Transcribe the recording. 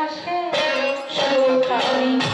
আসে সুখানি